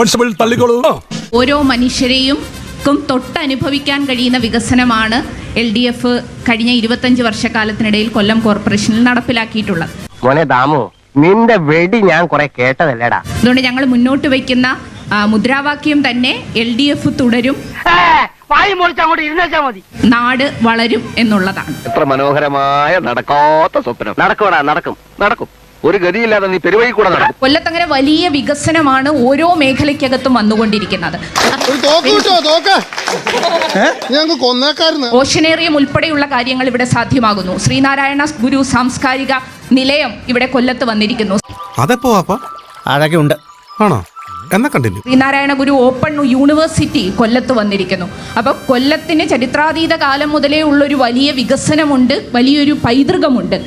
Constable തള്ളിക്കോളൂ. ഓരോ മനുഷ്യരെയും ക്കും തൊട്ടനുഭവിക്കാൻ കഴിയുന്ന വികസനമാണ് എൽ ഡി എഫ് കഴിഞ്ഞ ഇരുപത്തഞ്ച് വർഷക്കാലത്തിനിടയിൽ കൊല്ലം കോർപ്പറേഷനിൽ നടപ്പിലാക്കിയിട്ടുള്ളത്. മോനെ ദാമു നിന്റെ വെടി ഞാൻ കുറെ കേട്ടതല്ലേടാ. അതുകൊണ്ട് ഞങ്ങൾ മുന്നോട്ട് വയ്ക്കുന്ന മുദ്രാവാക്യം തന്നെ എൽ ഡി എഫ് തുടരും. വായി മുറിച്ച് അങ്ങോട്ട് ഇരുന്നേച്ചാ മതി. നാട് വളരും എന്നുള്ളതാണ്. എത്ര മനോഹരമായ നടക്കാത്ത സ്വപ്നം. നടക്കോടാ നടക്കും നടക്കും. ഒരു ഗതിയില്ലാതെ നീ പെരുവഴി കൂടെ നടക്കും കൊല്ലത്തങ്ങനെ വലിയ വികസനമാണ് ഓരോ മേഖലയ്ക്കകത്തും വന്നുകൊണ്ടിരിക്കുന്നത്. ഓഷനേറിയം ഉൾപ്പെടെയുള്ള കാര്യങ്ങൾ ഇവിടെ സാധ്യമാകുന്നു. ശ്രീനാരായണ ഗുരു സാംസ്കാരിക നിലയം ഇവിടെ കൊല്ലത്ത് വന്നിരിക്കുന്നു. അതെപ്പോ അഴകുണ്ട്. അഴകെ ആണോ? എന്നാ continue Sreenarayana Guru open university കൊല്ലത്ത് വന്നിരിക്കുന്നു. അപ്പൊ കൊല്ലത്തിന് ചരിത്രാതീത കാലം മുതലേ ഉള്ള ഒരു വലിയ വികസനമുണ്ട് വലിയൊരു പൈതൃകമുണ്ട്.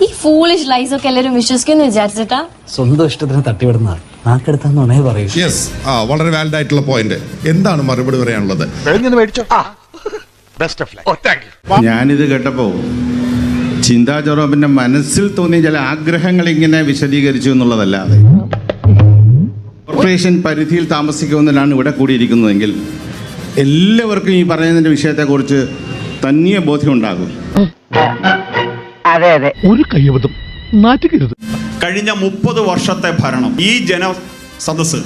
ഈ ഫൂളിഷ് ലൈസ് ഒക്കെ എല്ലാവരും വിശ്വസിക്കുന്നു വിചാരിച്ചിട്ടാ? സ്വന്തം ഇഷ്ടത്തിന് തട്ടിവിടുന്ന പറയൂ. യെസ് ആ വളരെ വാലിഡ് ആയിട്ടുള്ള പോയിന്റ് എന്താണ് മറുപടി പറയാനുള്ളത്? ഞാനിത് കേട്ടപ്പോ ചിന്താ ജെറോമിന്റെ മനസ്സിൽ തോന്നിയ ചില ആഗ്രഹങ്ങൾ ഇങ്ങനെ വിശദീകരിച്ചു എന്നുള്ളതല്ലാതെ. കോർപ്പറേഷൻ പരിധിയിൽ താമസിക്കുന്നതിനാണ് ഇവിടെ കൂടിയിരിക്കുന്നതെങ്കിൽ എല്ലാവർക്കും ഈ പറയുന്നതിന്റെ വിഷയത്തെക്കുറിച്ച് തന്നിയ ബോധ്യമുണ്ടാകും അതെ അതെ. ഒരു കയ്യബദ്ധം. നാറ്റുകരുത്. കഴിഞ്ഞ മുപ്പത് വർഷത്തെ ഭരണം. ഈ ജന സദസ്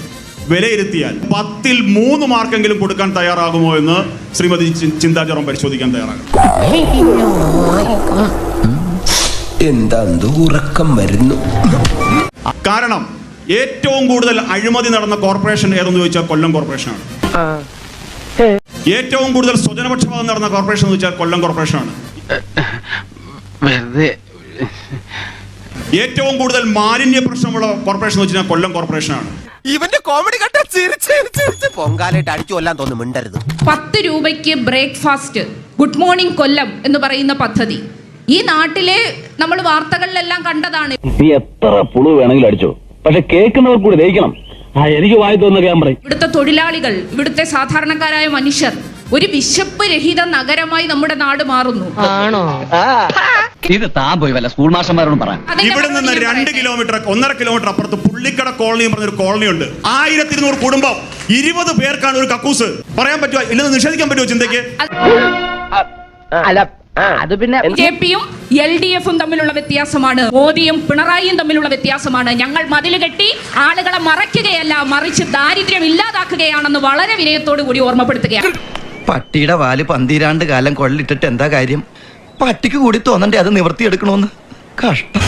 വിലയിരുത്തിയാൽ പത്തിൽ മൂന്ന് മാർക്കെങ്കിലും കൊടുക്കാൻ തയ്യാറാകുമോ എന്ന് ശ്രീമതി ചി- പരിശോധിക്കാൻ തയ്യാറാകും എന്താ ഉറക്കം വരുന്നു? കാരണം ഏറ്റവും കൂടുതൽ അഴിമതി നടന്ന കോർപ്പറേഷൻ ഏതെന്ന് ചോദിച്ചാൽ കൊല്ലം കോർപ്പറേഷനാണ്. ഏറ്റവും കൂടുതൽ സ്വജനപക്ഷപാതം നടന്ന കോർപ്പറേഷൻ എന്ന് വെച്ചാൽ കൊല്ലം കോർപ്പറേഷനാണ്. വെറുതെ ഏറ്റവും കൂടുതൽ മാലിന്യ പ്രശ്നമുള്ള കോർപ്പറേഷൻ എന്ന് വെച്ചാൽ കൊല്ലം കോർപ്പറേഷനാണ് ഇവന്റെ കോമഡി കണ്ട ചിരിച്ച് പൊങ്കാലായിട്ട് അടിച്ചു കൊല്ലാൻ തോന്നുന്നു മിണ്ടരുത്. പത്ത് രൂപയ്ക്ക് ബ്രേക്ക്ഫാസ്റ്റ് ഗുഡ് മോർണിംഗ് കൊല്ലം എന്ന് പറയുന്ന പദ്ധതി. ഈ നാട്ടിലെ നമ്മൾ വാർത്തകളിലെല്ലാം കണ്ടതാണ്. നീ എത്ര പുളു വേണമെങ്കിലും അടിച്ചോ. പക്ഷെ കേൾക്കുന്നവർ കൂടി ദഹിക്കണം. ആ എനിക്ക് വായി തോന്നുന്ന ഞാൻ പറയും. ഇവിടുത്തെ തൊഴിലാളികൾ ഇവിടുത്തെ സാധാരണക്കാരായ മനുഷ്യർ ഒരു വിശപ്പ് രഹിത നഗരമായി നമ്മുടെ നാട് മാറുന്നു. ഇത് താൻ പോയി വല്ല സ്കൂൾ മാഷന്മാരോടും പറയാം. ഇവിടെ നിന്ന് രണ്ട് കിലോമീറ്റർ ഒന്നര കിലോമീറ്റർ അപ്പുറത്ത് പുള്ളിക്കട കോളനി എന്ന് പറഞ്ഞൊരു കോളനി ഉണ്ട്. ആയിരത്തി ഇരുന്നൂറ് കുടുംബം. ഇരുപത് പേർക്കാണ് ഒരു കക്കൂസ്. പറയാൻ പറ്റുമോ? ഇല്ലെന്ന് നിഷേധിക്കാൻ പറ്റുമോ ചിന്തയ്ക്ക്? അല്ല അത് പിന്നെ ജെ പിയും എൽ ഡി എഫും തമ്മിലുള്ള വ്യത്യാസമാണ്. മോദിയും പിണറായിയും തമ്മിലുള്ള വ്യത്യാസമാണ്. ഞങ്ങൾ മതിൽ കെട്ടി ആളുകളെ മറയ്ക്കുകയല്ല മറിച്ച് ദാരിദ്ര്യം ഇല്ലാതാക്കുകയാണെന്ന് വളരെ വിനയത്തോടു കൂടി ഓർമ്മപ്പെടുത്തുകയാണ്. പട്ടിയുടെ വാൽ പന്തിരാണ്ട് കാലം കൊള്ളിട്ടിട്ട് എന്താ കാര്യം? പട്ടിക്ക് കൂടി തോന്നണ്ടേ അത് നിവർത്തിയെടുക്കണമെന്ന് കഷ്ടം.